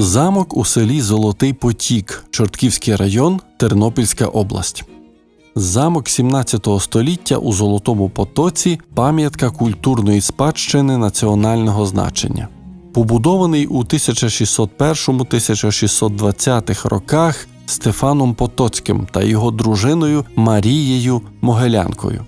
Замок у селі Золотий Потік, Чортківський район, Тернопільська область. Замок 17 століття у Золотому Потоці пам'ятка культурної спадщини національного значення. Побудований у 1601-1620 роках Стефаном Потоцьким та його дружиною Марією Могилянкою.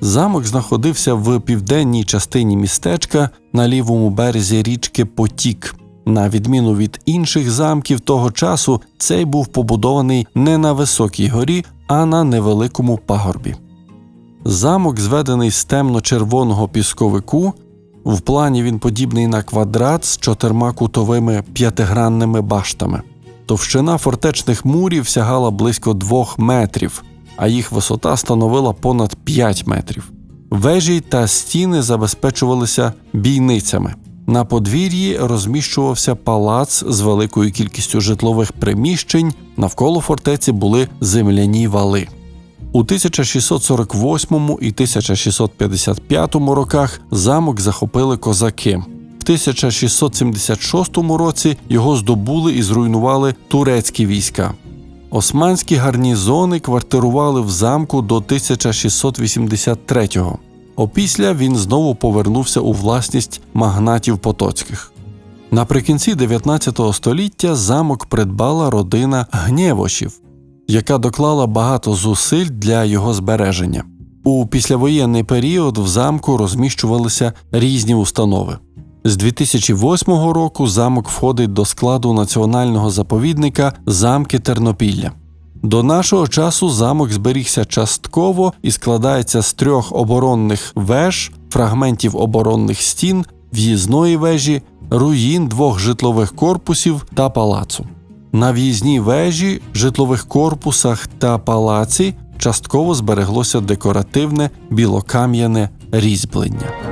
Замок знаходився в південній частині містечка на лівому березі річки Потік. На відміну від інших замків того часу, цей був побудований не на високій горі, а на невеликому пагорбі. Замок зведений з темно-червоного пісковику. В плані він подібний на квадрат з чотирма кутовими п'ятигранними баштами. Товщина фортечних мурів сягала близько двох метрів, а їх висота становила понад 5 метрів. Вежі та стіни забезпечувалися бійницями. На подвір'ї розміщувався палац з великою кількістю житлових приміщень. Навколо фортеці були земляні вали. У 1648 і 1655 роках замок захопили козаки. В 1676 році його здобули і зруйнували турецькі війська. Османські гарнізони квартирували в замку до 1683-го. Опісля він знову повернувся у власність магнатів Потоцьких. Наприкінці 19 століття замок придбала родина Гнєвошів, яка доклала багато зусиль для його збереження. У післявоєнний період в замку розміщувалися різні установи. З 2008 року замок входить до складу національного заповідника Замки Тернопілля. До нашого часу замок зберігся частково і складається з трьох оборонних веж, фрагментів оборонних стін, в'їзної вежі, руїн двох житлових корпусів та палацу. На в'їзній вежі, житлових корпусах та палаці частково збереглося декоративне білокам'яне різьблення.